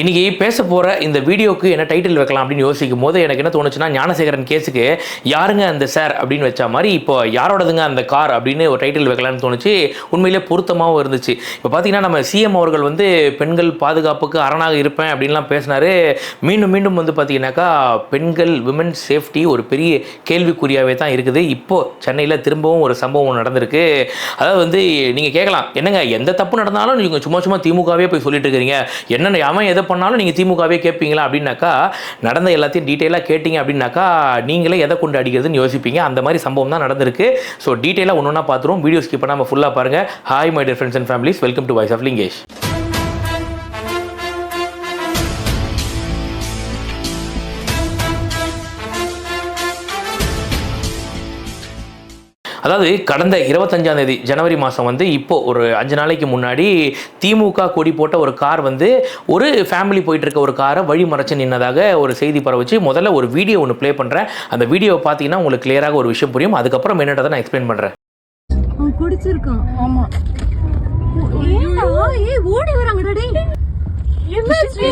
இன்னைக்கு பேச போகிற இந்த வீடியோக்கு என்ன டைட்டில் வைக்கலாம் அப்படின்னு யோசிக்கும் போது எனக்கு என்ன தோணுச்சுன்னா ஞானசேகரன் கேஸுக்கு யாருங்க அந்த சார் அப்படின்னு வச்ச மாதிரி இப்போ யாரோடதுங்க அந்த கார் அப்படின்னு ஒரு டைட்டில் வைக்கலாம்னு தோணுச்சு. உண்மையிலே பொருத்தமாகவும் இருந்துச்சு. இப்போ பார்த்தீங்கன்னா நம்ம சிஎம் அவர்கள் வந்து பெண்கள் பாதுகாப்புக்கு அரணாக இருப்பேன் அப்படின்லாம் பேசினாரு. மீண்டும் மீண்டும் வந்து பார்த்தீங்கன்னாக்கா பெண்கள் விமன் சேஃப்டி ஒரு பெரிய கேள்விக்குறியாகவே தான் இருக்குது. இப்போ சென்னையில் திரும்பவும் ஒரு சம்பவம் நடந்திருக்கு. அதாவது வந்து நீங்கள் கேட்கலாம் என்னங்க எந்த தப்பு நடந்தாலும் நீங்கள் சும்மா சும்மா திமுகவே போய் சொல்லிட்டு இருக்கிறீங்க. என்னென்ன அவன் எதை பண்ணாலும் நீங்கள் திமுகவே கேட்பீங்களா அப்படின்னாக்கா நடந்த எல்லாத்தையும் டீட்டெயிலாக கேட்டிங்க அப்படின்னாக்கா நீங்களே எதை கொண்டு அடிக்கிறதுன்னு யோசிப்பீங்க. அந்த மாதிரி சம்பவம் தான் நடந்திருக்கு. ஸோ டீட்டெயிலாக ஒன்று ஒன்றா பார்த்துருவோம் வீடியோ ஸ்கிப் பண்ணாமல் ஃபுல்லாக பாருங்கள் hi my dear friends and families welcome to voice of Lingesh அதாவது கடந்த இருபத்தஞ்சாம் தேதி ஜனவரி மாதம் வந்து இப்போ ஒரு அஞ்சு நாளைக்கு முன்னாடி திமுக கொடி போட்ட ஒரு கார் வந்து ஒரு ஃபேமிலி போயிட்டு இருக்க ஒரு காரை வழி மறைச்சு நின்னதாக ஒரு செய்தி பரவச்சு. முதல்ல ஒரு வீடியோ ஒன்று ப்ளே பண்ணுறேன் அந்த வீடியோவை பார்த்தீங்கன்னா உங்களுக்கு கிளியராக ஒரு விஷயம் புரியும். அதுக்கப்புறம் என்னன்றதை நான் எக்ஸ்பிளைன் பண்ணுறேன் குடிச்சிருக்கான். ஆமா. ஓடி வராங்கடா டேய் என்னாச்சு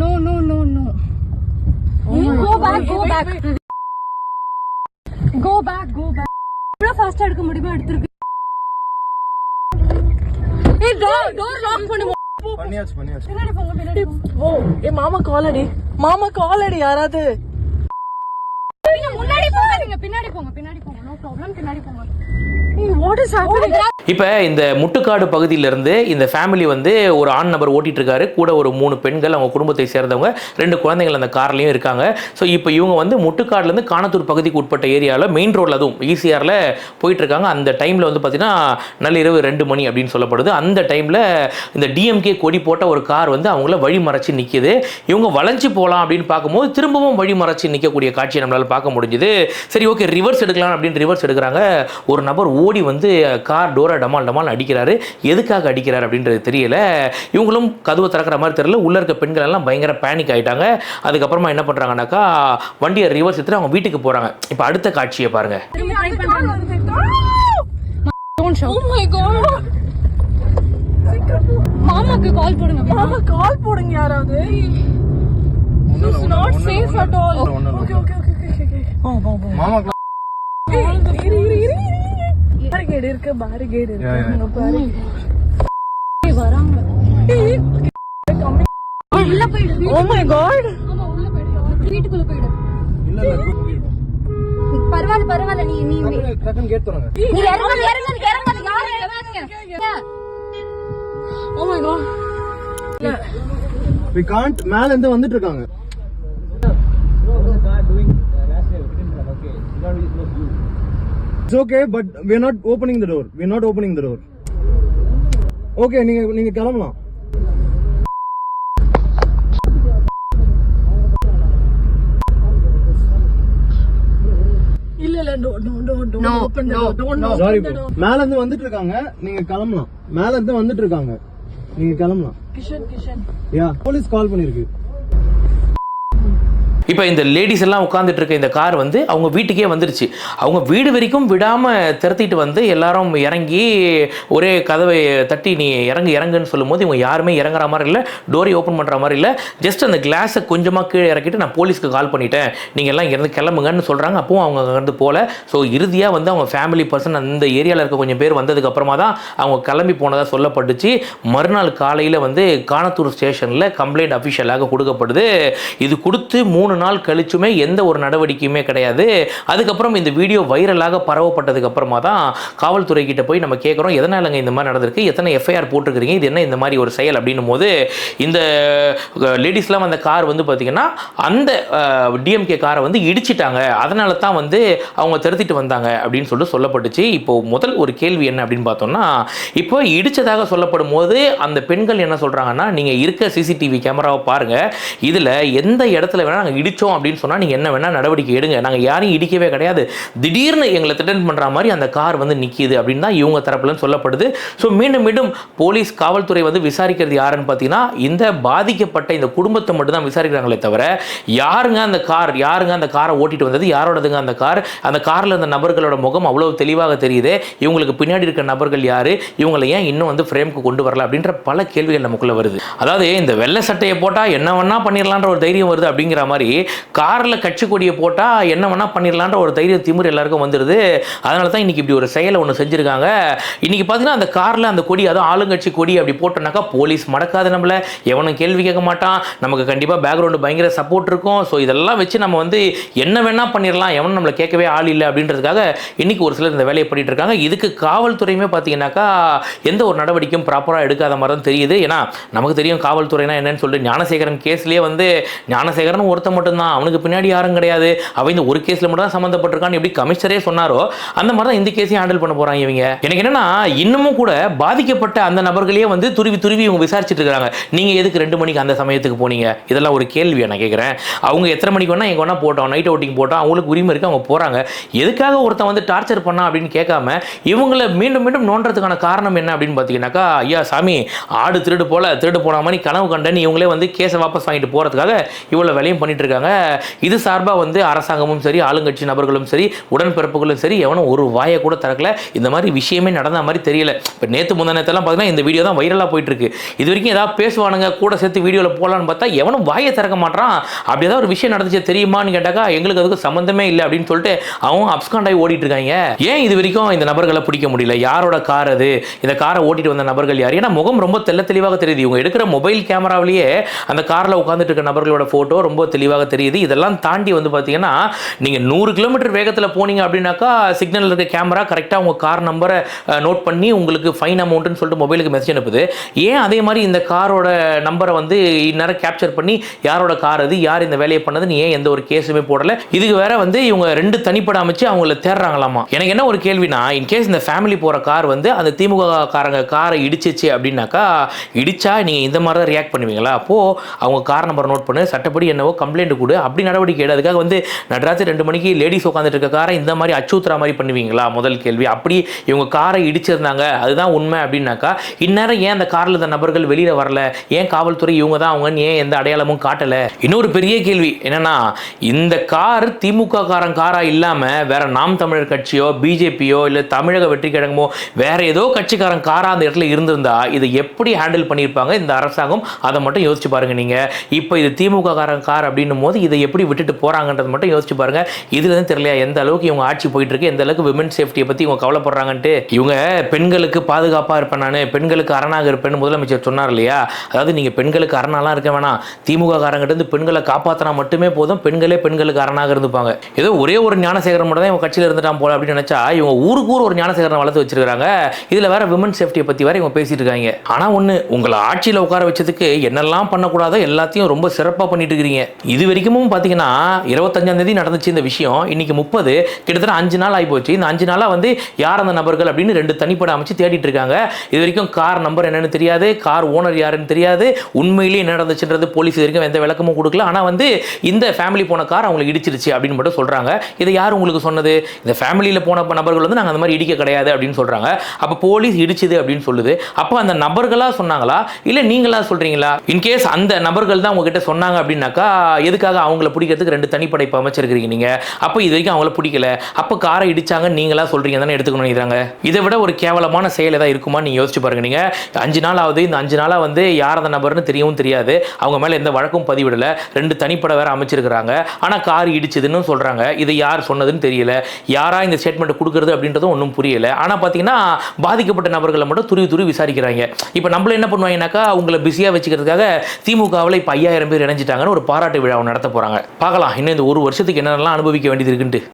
no no no no go back go back go back எவ்வளவு ஃபாஸ்டா எடுக்க முடியுமோ எடுத்துருக்கு. ஏய் டோர் டோர் லாக் பண்ணு. பண்ணியாச்சு பண்ணியாச்சு. பின்னாடி போங்க பின்னாடி போங்க. ஓ ஏ மாமா கால் அடி. மாமா கால் அடி யாராவது. நீங்க முன்னாடி போங்க நீங்க பின்னாடி போங்க பின்னாடி போங்க. நோ ப்ராப்ளம் பின்னாடி போங்க. வாட் இஸ் ஹேப்பனிங் இப்போ இந்த முட்டுக்காடு பகுதியிலிருந்து இந்த ஃபேமிலி வந்து ஒரு ஆண் நபர் ஓட்டிகிட்டு இருக்காரு கூட ஒரு மூணு பெண்கள் அவங்க குடும்பத்தை சேர்ந்தவங்க ரெண்டு குழந்தைகள் அந்த கார்லேயும் இருக்காங்க. ஸோ இப்போ இவங்க வந்து முட்டுக்காடுலேருந்து காணத்தூர் பகுதிக்கு உட்பட்ட ஏரியாவில் மெயின் ரோட்டில் அதுவும் ஈசிஆரில் போயிட்டுருக்காங்க. அந்த டைமில் வந்து பார்த்திங்கன்னா நள்ளிரவு ரெண்டு மணி அப்படின்னு சொல்லப்படுது. அந்த டைமில் இந்த டிஎம்கே கொடி போட்ட ஒரு கார் வந்து அவங்கள வழி மறைச்சி நிற்கிது இவங்க வளைஞ்சு போகலாம் அப்படின்னு பார்க்கும்போது திரும்பவும் வழி மறைச்சி நிற்கக்கூடிய காட்சியை நம்மளால் பார்க்க முடிஞ்சுது. சரி ஓகே ரிவர்ஸ் எடுக்கலாம் அப்படின்னு ரிவர்ஸ் எடுக்கிறாங்க. ஒரு நபர் ஓடி வந்து கார் டோர் டமால் டமால் அடிக்கிறாரு. எதுக்காக அடிக்கிறார் அப்படின்றது தெரியல. இவங்களும் கதவை திறக்கிற மாதிரி தெரியல. உள்ள இருக்க பெண்கள் எல்லாம் பயங்கர பேனிக் ஆயிட்டாங்க. அதுக்கப்புறமா என்ன பண்றாங்கன்னாக்கா வண்டியை ரிவர்ஸ் எடுத்துட்டு அவங்க வீட்டுக்கு போறாங்க. இப்போ அடுத்த காட்சியை பாருங்க. Don't shout oh my god மாமாக்கு கால் போடுங்க. மாமா கால் போடுங்க யாராவது. Not safe at all okay okay okay okay. மாமா இரு இரு இரு. பேரிகேட் இருக்கு பேரிகேட். இருக்கு. வராங்க. உள்ள போயிடு ஓ மை காட் ஆமா உள்ள போயிடு. வீட்டுக்குள்ள போயிடு. இல்ல இல்ல பரவாயில்ல பரவாயில்ல நீ நீ டக்குனு- கேட் நீ யாரும் இறங்காதீங்க oh my god we can't மேல இருந்து வந்துட்டு இருக்காங்க. Okay, நீங்க நீங்க கிளம்பலாம். இல்ல இல்ல no no no No, no open the door don't no sorry மேல இருந்து வந்துட்டு இருக்காங்க நீங்க கிளம்பலாம். மேல இருந்து வந்துட்டு இருக்காங்க நீங்க கிளம்பலாம். Kishan Kishan. Yeah police call பண்ணிருக்கு. இப்போ இந்த லேடிஸ் எல்லாம் உட்காந்துட்டு இருக்க இந்த கார் வந்து அவங்க வீட்டுக்கே வந்துருச்சு. அவங்க வீடு வரைக்கும் விடாமல் திரத்திட்டு வந்து எல்லாரும் இறங்கி ஒரே கதவை தட்டி நீ இறங்கு இறங்குன்னு சொல்லும்போது இவங்க யாருமே இறங்குற மாதிரி இல்லை டோரை ஓப்பன் பண்ணுற மாதிரி இல்லை. ஜஸ்ட் அந்த கிளாஸை கொஞ்சமாக கீழே இறக்கிட்டு நான் போலீஸ்க்கு கால் பண்ணிட்டேன். நீங்கள் எல்லாம் இங்கேருந்து கிளம்புங்கன்னு சொல்கிறாங்க அப்பவும் அவங்க அங்கேருந்து போகல ஸோ இறுதியாக வந்து அவங்க ஃபேமிலி பர்சன் அந்த ஏரியாவில் இருக்க கொஞ்சம் பேர் வந்ததுக்கு அப்புறமா தான் அவங்க கிளம்பி போனதாக சொல்லப்பட்டுச்சு. மறுநாள் காலையில் வந்து காணத்தூர் ஸ்டேஷனில் கம்ப்ளைண்ட் அஃபிஷியலாக கொடுக்கப்படுது. இது கொடுத்து மூணு நாள் கழிச்சுமே எந்த ஒரு நடவடிக்கையுமே கிடையாது. அதுக்கப்புறம் இந்த வீடியோ வைரலாக பரவப்பட்டதுக்கு அப்புறமா தான் காவல்துறை கிட்ட போய் நம்ம கேட்குறோம் எதனாலங்க இந்த மாதிரி நடந்திருக்கு? எத்தனை எஃப்ஐஆர் போட்டிருக்கிறீங்க? இது என்ன இந்த மாதிரி ஒரு செயல் அப்படின்னும் போது இந்த லேடிஸ்லாம் அந்த கார் வந்து பார்த்தீங்கன்னா அந்த டிஎம்கே காரை வந்து இடிச்சிட்டாங்க. அதனால தான் வந்து அவங்க திருத்திட்டு வந்தாங்க அப்படின்னு சொல்லிட்டு சொல்லப்பட்டுச்சு. இப்போ முதல் ஒரு கேள்வி என்ன அப்படின்னு பார்த்தோம்னா இப்போ இடிச்சதாக சொல்லப்படும் போது அந்த பெண்கள் என்ன சொல்கிறாங்கன்னா நீங்கள் இருக்க சிசிடிவி கேமராவை பாருங்கள் இதில் எந்த இடத்துல வேணால் நாங்கள் இடித்தோம் அப்படின்னு சொன்னால் நீங்கள் என்ன வேணால் நடவடிக்கை எடுங்க. நாங்கள் யாரையும் இடிக்கவே கிடையாது. திடீர்னு எங்களை திட்டன் பண்ணுற மாதிரி அந்த கார் வந்து நிற்கிது அப்படின்னு தான் இவங்க தரப்புலன்னு சொல்லப்படுது. ஸோ மீண்டும் மீண்டும் போலீஸ் காவல்துறை வந்து விசாரிக்கிறது யாருன்னு பார்த்தீங்கன்னா இந்த பாதிக்கப்பட்ட இந்த குடும்பத்தை மட்டும் தான் விசாரிக்கிறாங்களே தவிர யாருங்க அந்த கார் யாருங்க அந்த காரை ஓட்டிட்டு வந்தது யாரோடதுங்க அந்த கார் அந்த காரில் இருந்த நபர்களோட முகம் அவ்வளோ தெளிவாக தெரியுது. இவங்களுக்கு பின்னாடி இருக்க நபர்கள் யார் இவங்களை ஏன் இன்னும் வந்து ஃப்ரேமுக்கு கொண்டு வரல அப்படின்ற பல கேள்விகள் நமக்குள்ளே வருது. அதாவது இந்த வெள்ளை சட்டையை போட்டால் என்ன வேணா பண்ணிடலான்ற ஒரு தைரியம் வருது அப்படிங்கிற மாதிரி காரில் கட்சி கொடியை போட்டால் என்ன வேணால் பண்ணிடலான்ற ஒரு தைரிய திமிர் எல்லாருக்கும் வந்துடுது அதனால தான் இன்னைக்கு இப்படி ஒரு செயலை ஒன்று செஞ்சுருக்காங்க. இன்னைக்கு பார்த்தீங்கன்னா அந்த காரில் அந்த கொடி அதுவும் ஆளுங்கட்சி கொடி அப்படி போட்டோம்னாக்கா போலீஸ் மடக்காது நம்மளை. எவனும் கேள்வி கேட்க மாட்டான். நமக்கு கண்டிப்பாக பேக்ரவுண்டு பயங்கர சப்போர்ட் இருக்கும். ஸோ இதெல்லாம் வச்சு நம்ம வந்து என்ன வேணால் பண்ணிடலாம். எவனும் நம்மளை கேட்கவே ஆள் இல்லை அப்படின்றதுக்காக இன்னைக்கு ஒரு சிலர் இந்த வேலையை பண்ணிகிட்டு இருக்காங்க. இதுக்கு காவல்துறையுமே பார்த்தீங்கன்னாக்கா எந்த ஒரு நடவடிக்கையும் ப்ராப்பராக எடுக்காத மாதிரி தான் தெரியுது. ஏன்னா நமக்கு தெரியும் காவல்துறைனா என்னன்னு சொல்லிட்டு ஞானசேகரன் கேஸ்லேயே வந்து ஞானசேகரன் ஒருத்தன் மட்டும்தான். அவனுக்கு பின்னாடி யாரும் கிடையாது. அவன் இந்த ஒரு கேஸில் மட்டும் தான் சம்மந்தப்பட்டிருக்கான்னு எப்படி கமிஷனரே சொன்னாரோ அந்த மாதிரி தான் இந்த கேஸையும் ஹேண்டில் பண்ண போகிறாங்க இவங்க. எனக்கு என்னன்னா இன்னமும் கூட பாதிக்கப்பட்ட அந்த நபர்களையே வந்து துருவி துருவி இவங்க விசாரிச்சுட்டு இருக்காங்க. நீங்கள் எதுக்கு ரெண்டு மணிக்கு அந்த சமயத்துக்கு போனீங்க? இதெல்லாம் ஒரு கேள்வியை நான் கேட்குறேன் அவங்க எத்தனை மணிக்கு வேணா எங்கே வேணா போட்டோம். நைட் அவுட்டிங் போட்டோம். அவங்களுக்கு உரிமை இருக்குது அவங்க போகிறாங்க எதுக்காக ஒருத்தன் வந்து டார்ச்சர் பண்ணா அப்படின்னு கேட்காம இவங்களை மீண்டும் மீண்டும் நோண்டுறதுக்கான காரணம் என்ன அப்படின்னு பார்த்தீங்கன்னாக்கா ஐயா சாமி ஆடு திருடு போல திருடு போன மாதிரி கனவு கண்டேன்னு இவங்களே வந்து கேஸை வாபஸ் வாங்கிட்டு போகிறதுக்காக இவ்வளோ வேலையும் பண்ணிட்டு இருக்காங்க. இது சார்பாக வந்து அரசாங்கமும் சரி ஆளுங்கட்சி நபர்களும் சரி உடன்பிறப்புகளும் சரி எவனும் ஒரு வாயை கூட திறக்கல. இந்த மாதிரி விஷயமே நடந்த மாதிரி தெரியல. இப்போ நேற்று முந்தானத்தெல்லாம் பார்த்தீங்கன்னா இந்த வீடியோ தான் வைரலாக போயிட்டு இருக்கு இது வரைக்கும் ஏதாவது பேசுவானுங்க கூட சேர்த்து வீடியோவில் போகலான்னு பார்த்தா எவனும் வாயை திறக்க மாட்டான் அப்படி ஏதாவது ஒரு விஷயம் நடந்துச்சு தெரியுமான்னு கேட்டாக்கா எங்களுக்கு அதுக்கு சம்மந்தமே இல்லை அப்படின்னு சொல்லிட்டு அவன் அப்ஸ்காண்டாகி ஓடிட்டு இருக்காங்க ஏன் இது வரைக்கும் இந்த நபர்களை பிடிக்க முடியல? யாரோட கார் அது? இந்த காரை ஓட்டிட்டு வந்த நபர்கள் யார்? ஏன்னா முகம் ரொம்ப தெள்ள தெளிவாக தெரியுது. இவங்க எடுக்கிற மொபைல் கேமராவிலேயே அந்த காரில் உட்காந்துட்டு இருக்க நபர்களோட ஃபோட்டோ ரொம்ப தெளிவாக தெரியுது. இதெல்லாம் தாண்டி வந்து பார்த்தீங்கன்னா நீங்கள் நூறு கிலோமீட்டர் வேகத்தில் போனீங்க அப்படின்னாக்கா சிக்னலில் இருக்க கேமரா கரெக்டாக உங்கள் கார் நம்பரை நோட் பண்ணி உங்களுக்கு ஃபைன் அமௌண்ட்டுன்னு சொல்லிட்டு மொபைலுக்கு மெசேஜ் அனுப்புது. ஏன் அதே மாதிரி இந்த காரோட நம்பரை வந்து இந்நேரம் கேப்சர் பண்ணி யாரோட கார் அது யார் இந்த வேலையை பண்ணதுன்னு ஏன் எந்த ஒரு கேஸுமே போடலை? இதுக்கு வேற வந்து இவங்க ரெண்டு தனிப்பட அமைச்சு அவங்கள தேடுறாங்களாமா? எனக்கு என்ன ஒரு கேள்வினா இன்கேஸ் இந்த ஃபேமிலி போகிற கார் வந்து அந்த திமுக காரங்க காரை இடிச்சிச்சு அப்படின்னாக்கா இடிச்சா நீங்கள் இந்த மாதிரி தான் ரியாக்ட் பண்ணுவீங்களா? அப்போது அவங்க கார் நம்பர் நோட் பண்ணு. சட்டப்படி என்னவோ கம்ப்ளைண்ட் கொடு. அப்படி நடவடிக்கை எடு. அதுக்காக வந்து நடராத்திரி ரெண்டு மணிக்கு லேடிஸ் உட்காந்துட்டு இருக்க காரை இந்த மாதிரி அச்சுறுத்துற மாதிரி பண்ணுவீங்களா? முதல் கேள்வி. அப்படி இவங்க காரை இடிச்சிருந்தாங்க. அதுதான் உண்மை அப்படின்னாக்கா இந்நேரம் ஏன் அந்த காரில் இருந்த நபர்கள் வெளியில் வரல? ஏன் காவல்துறை இவங்க தான் அவங்கன்னு ஏன் எந்த அடையாளமும் காட்டலை? இன்னொரு பெரிய கேள்வி என்னன்னா இந்த கார் திமுக காரன் காரா இல்லாமல் வேற நாம் தமிழர் கட்சியோ பிஜேபியோ இல்லை தமிழக வெற்றி கழகமோ வேற ஏதோ கட்சிக்காரன் காரா அந்த இடத்துல இருந்திருந்தா இதை எப்படி ஹேண்டில் பண்ணியிருப்பாங்க இந்த அரசாங்கம்? அதை மட்டும் யோசிச்சு பாருங்க நீங்க. இப்போ இது திமுக காரன் கார் அப்படின்னு அப்படின்னும் போது இதை எப்படி விட்டுட்டு போறாங்கன்றது மட்டும் யோசிச்சு பாருங்க. இதுலேருந்து தெரியலையா? எந்த அளவுக்கு இவங்க ஆட்சி போயிட்டு இருக்கு எந்த அளவுக்கு விமன் சேஃப்டியை பத்தி இவங்க கவலைப்படுறாங்கன்ட்டு. இவங்க பெண்களுக்கு பாதுகாப்பா இருப்பேன் நான். பெண்களுக்கு அரணாக இருப்பேன்னு முதலமைச்சர் சொன்னார் இல்லையா? அதாவது நீங்க பெண்களுக்கு அரணாலாம் இருக்க வேணாம். திமுக காரங்கிட்ட இருந்து பெண்களை காப்பாற்றினா மட்டுமே போதும். பெண்களே பெண்களுக்கு அரணாக இருந்துப்பாங்க. ஏதோ ஒரே ஒரு ஞானசேகரன் மட்டும் தான் இவங்க கட்சியில் இருந்துட்டான் போல அப்படின்னு நினைச்சா இவங்க ஊருக்கு ஊர் ஒரு ஞானசேகரனை வளர்த்து வச்சிருக்காங்க இதுல வேற விமன் சேஃப்டியை பற்றி வேற இவங்க பேசிட்டு இருக்காங்க. ஆனா ஒன்று உங்களை ஆட்சியில் உட்கார வச்சதுக்கு என்னெல்லாம் பண்ணக்கூடாதோ எல்லாத்தையும் ரொம்ப சிறப்பாக பண்ணிட்டு இருக்கிறீங்க. இது வரைக்கும் பார்த்தீங்கன்னா இருபத்தஞ்சாம் தேதி நடந்துச்சு இந்த விஷயம். இன்னைக்கு முப்பது கிட்டத்தட்ட அஞ்சு நாள் ஆகி போச்சு இந்த அஞ்சு நாளாக வந்து யார் அந்த நபர்கள் அப்படின்னு ரெண்டு தனிப்பட அமைச்சு தேடிட்டு இருக்காங்க. இது வரைக்கும் கார் நம்பர் என்னன்னு தெரியாது கார் ஓனர் யாருன்னு தெரியாது. உண்மையிலேயே என்ன நடந்துச்சுன்றது போலீஸ் இது வரைக்கும் எந்த விளக்கமும் கொடுக்கல. ஆனால் வந்து இந்த ஃபேமிலி போன கார் அவங்களுக்கு இடிச்சிருச்சு அப்படின்னு மட்டும் சொல்கிறாங்க இதை யார் உங்களுக்கு சொன்னது? இந்த ஃபேமிலியில் போன நபர்கள் வந்து நாங்கள் அந்த மாதிரி இடிக்க கிடையாது அப்படின்னு சொல்கிறாங்க அப்போ போலீஸ் இடிச்சுது அப்படின்னு சொல்லுது. அப்போ அந்த நபர்களாக சொன்னாங்களா? இல்லை நீங்களா சொல்கிறீங்களா இன்கேஸ் அந்த நபர்கள் தான் உங்ககிட்ட சொன்னாங்க அப்படின்னாக்கா எதுக்காக அவங்கள பிடிக்கிறதுக்கு ரெண்டு தனிப்படை இப்போ அமைச்சிருக்கிறீங்க நீங்க? அப்போ இது வரைக்கும் அவங்கள பிடிக்கல. அப்போ காரை இடிச்சாங்க நீங்களா சொல்றீங்க தானே எடுத்துக்கணும் நினைக்கிறாங்க. இதை விட ஒரு கேவலமான செயல் ஏதாவது இருக்குமா நீங்கள் யோசிச்சு பாருங்க நீங்கள் அஞ்சு நாள் ஆகுது இந்த அஞ்சு நாளா வந்து யார் அந்த நபர்னு தெரியவும் தெரியாது. அவங்க மேலே எந்த வழக்கும் பதிவிடலை. ரெண்டு தனிப்படை வேற அமைச்சிருக்கிறாங்க. ஆனால் கார் இடிச்சதுன்னு சொல்கிறாங்க இது யார் சொன்னதுன்னு தெரியல. யாரா இந்த ஸ்டேட்மெண்ட் கொடுக்குறது அப்படின்றதும் ஒன்றும் புரியல. ஆனால் பார்த்தீங்கன்னா பாதிக்கப்பட்ட நபர்களை மட்டும் துருவி துருவி விசாரிக்கிறாங்க. இப்போ நம்மள என்ன பண்ணுவாங்கன்னாக்கா அவங்கள பிஸியாக வச்சுக்கிறதுக்காக திமுகவில் இப்போ ஐயாயிரம் பேர் இணைஞ்சிட்டாங்கன்னு ஒரு பாராட்டு விழா நடத்த போகிறாங்க பார்க்கலாம். இன்னும் இந்த ஒரு வருஷத்துக்கு என்னென்னலாம் அனுபவிக்க வேண்டியது இருக்குன்ட்டு.